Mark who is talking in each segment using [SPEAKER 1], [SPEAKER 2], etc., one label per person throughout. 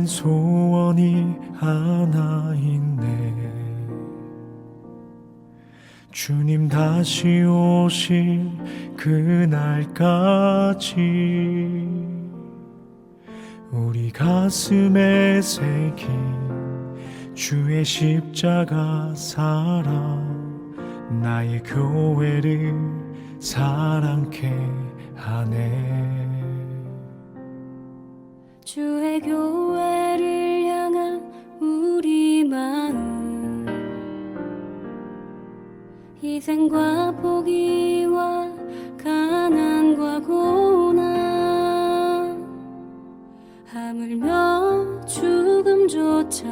[SPEAKER 1] 우리에겐 소원이 하나 있네. 주님 다시 오실 그날까지 우리 가슴에 새긴 주의 십자가 사랑 나의 교회를 사랑케 하네.
[SPEAKER 2] 주의 교회 희생과 포기와 가난과 고난. 하물며 죽음조차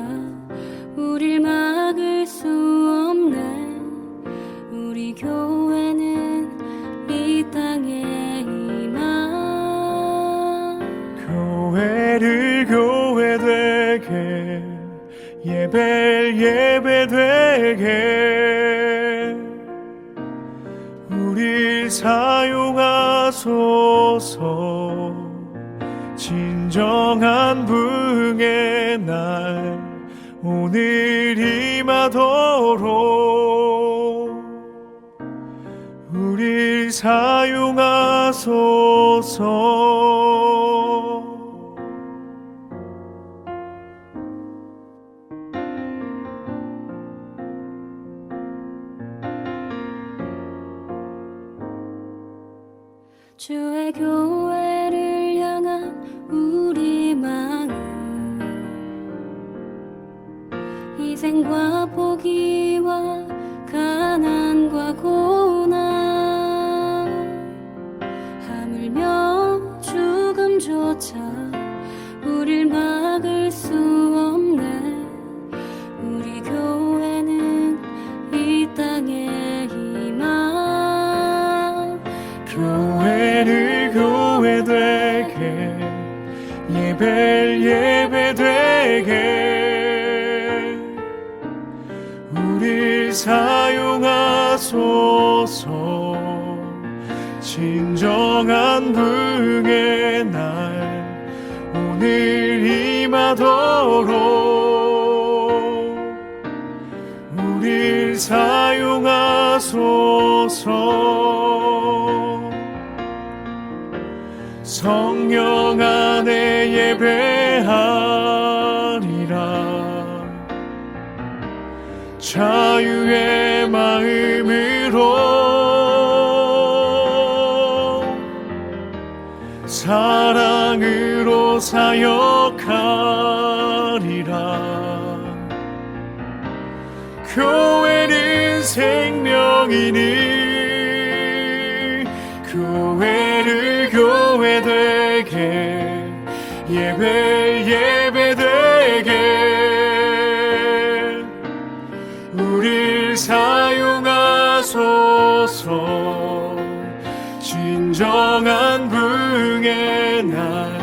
[SPEAKER 2] 우릴 막을 수 없네. 우리 교회는 이 땅에 임한
[SPEAKER 1] 교회를 교회되게 예배를 예배되게 사용하소서. 진정한 부흥의 날 오늘 임하도록. 우리 사용하소서
[SPEAKER 2] 주의 교회를 향한 우리 마음. 희생과 포기와 가난과 고난. 하물며 죽음조차 우릴 막을 수 없네. 우리 교회는 이 땅에 임한
[SPEAKER 1] 예배를 예배 되게 우리 사용하소서. 진정한 부흥의 날 오늘 임하도록 우리 사용하소서 성령 안에 예배하리라. 자유의 마음으로 사랑으로 사역하리라. 교회는 생명이니 교회되게 예배 예배되게. 우릴 사용하소서. 진정한 부흥의 날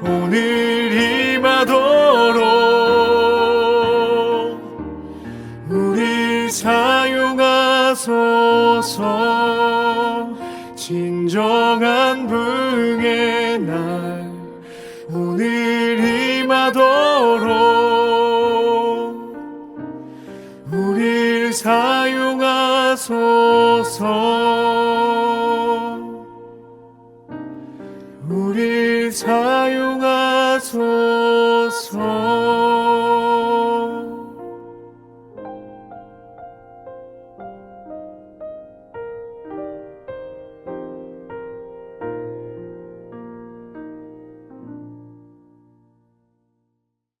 [SPEAKER 1] 오늘 임하도록. 우리 사용하소서 진정한 부흥의 날 오늘 임하도록. 우리 사용하소서